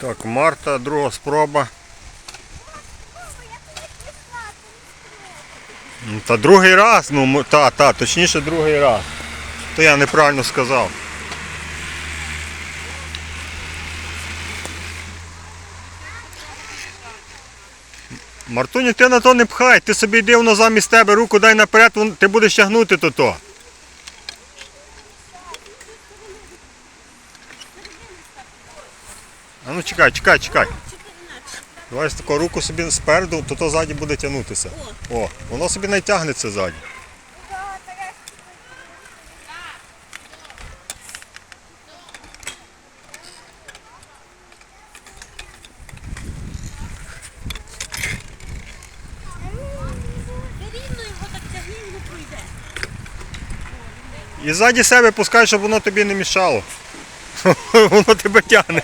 Так, Марта, друга спроба. Ну, Та другий раз, ну та, та, точніше другий раз. То я неправильно сказав. Мартуню, ти на то не пхай, ти собі йди воно замість тебе, руку дай наперед, ти будеш тягнути то то. Ну чекай, чекай, чекай. Давай з таку руку собі спереду, то то ззаді буде тягнутися. О, воно собі не тягнеться ззаді. І ззаді себе пускай, щоб воно тобі не мішало. Воно тебе тягне.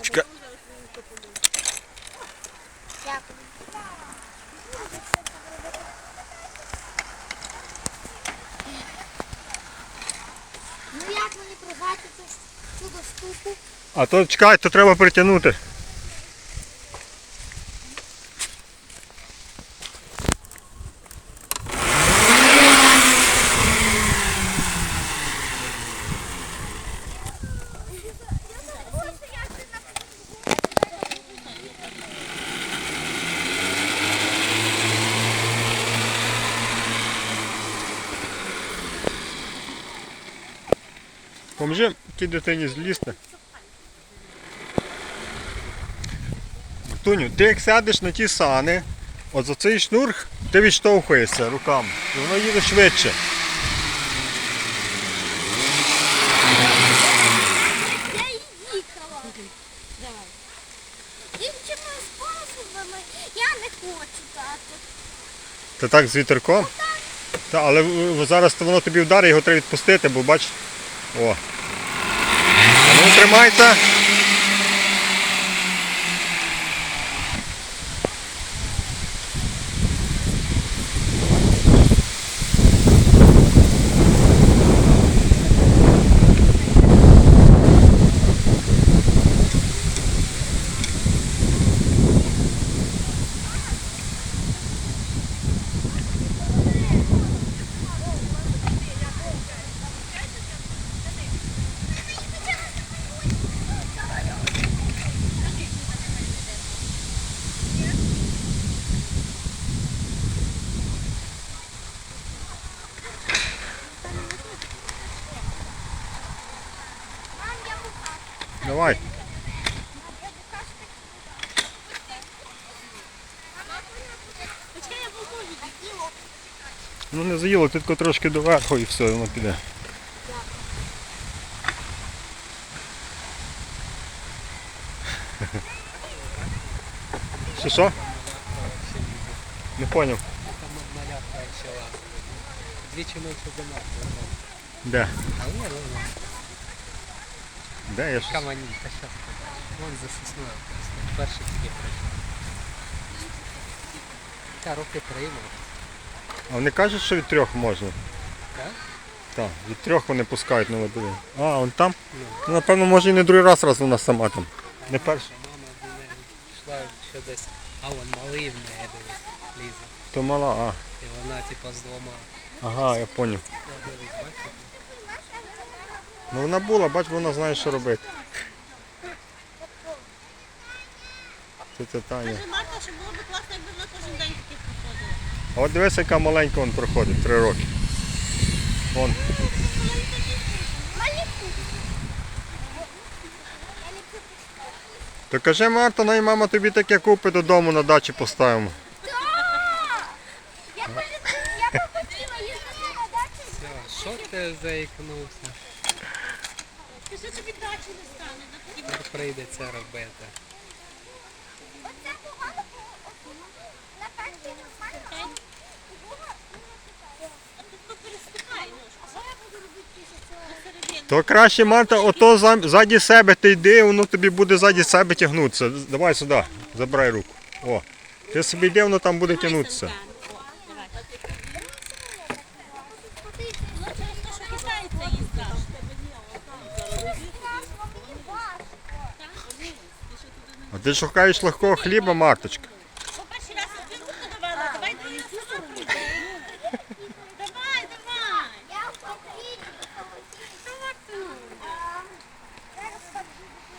Чекай. Ну як мені продати цю, доступу? А то чекай, то треба притягнути. Поможи тій дитині злізти. Туню, ти як сядеш на ті сани, от за цей шнур ти відштовхуєшся руками. І воно їде швидше. Ти так з вітерком? Та, але зараз воно тобі вдарить, його треба відпустити, бо бач. О. А ну тримайся. Ну не заїло, тільки трошки доверху і все, воно піде. Що що? Не поняв. Там малявка ще лазила. Двічі менше за нас. Де? А ні, ні, ні. Де я щось? Камані, та що? Вон за сосною просто. Перший такий прийшов. Та руки приймав. А вони кажуть, що від трьох можна. Так? Так, від трьох вони пускають на воду. А, он там? Ну, напевно, може і не другий раз, раз вона сама там. Не перший. Мама до неї йшла ще десь. А вон малий в неї дивись, лізе. То мала, а. І вона типа з двома. Ага, я поняв. Ну вона була, бач, вона знає, що робити. Це це Таня. Каже Марта, що було б класно, якби вона кожен день от дивись, яка маленька вон проходить, три роки. Вон. То кажи, Марта, най мама тобі таке купить додому на дачі поставимо. Я хотіла їздити на. Все, що ти заікнувся? Скажи, тобі дачі не стане, Тепер прийдеться робити. Оце погано, на нормально. А ти то переступай, ну ж, А що я буду робити після цього? посередині. То краще, Марта, ото за- ззаді себе ти йди, воно тобі буде ззаді себе тягнутися. Давай сюди, забирай руку. О. Ти собі йди, воно там буде тягнутися. Ну. А ти шукаєш легкого хліба, Марточка. Бо перший раз я твою руку давала, давай твою руку. Давай, давай. Я в Україні.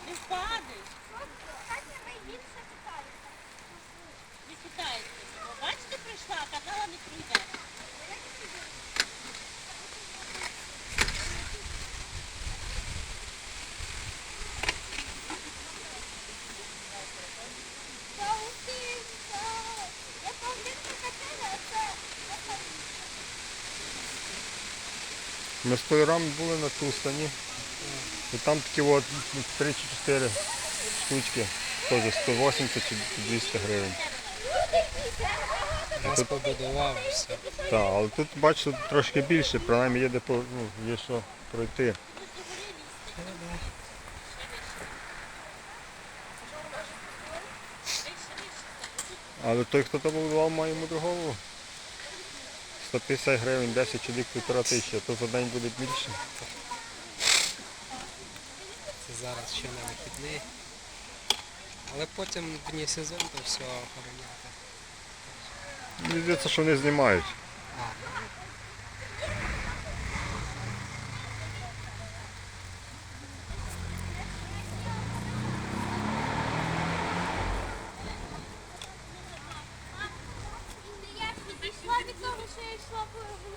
Не впадай. Катя найбільше питає. Не китайця. Бачите, прийшла, а казала не прийде. Та усінка. Я пам'ятаю, Катерина, це Ми з стоярами були на Тустані. І там такі от 3-4 штучки. Теж 180 чи 200 гривень. Раз побудував все. Так, але тут бачу трошки більше, принаймні є де ну, є що пройти. Але той, хто то будував, має мудру голову. 150 гривень, 10 чоловік, півтора тисячі, то за день буде більше. Це зараз ще не вихідний. Але потім дні сезон то все охороняти. Мені здається, що вони знімають. я Oh,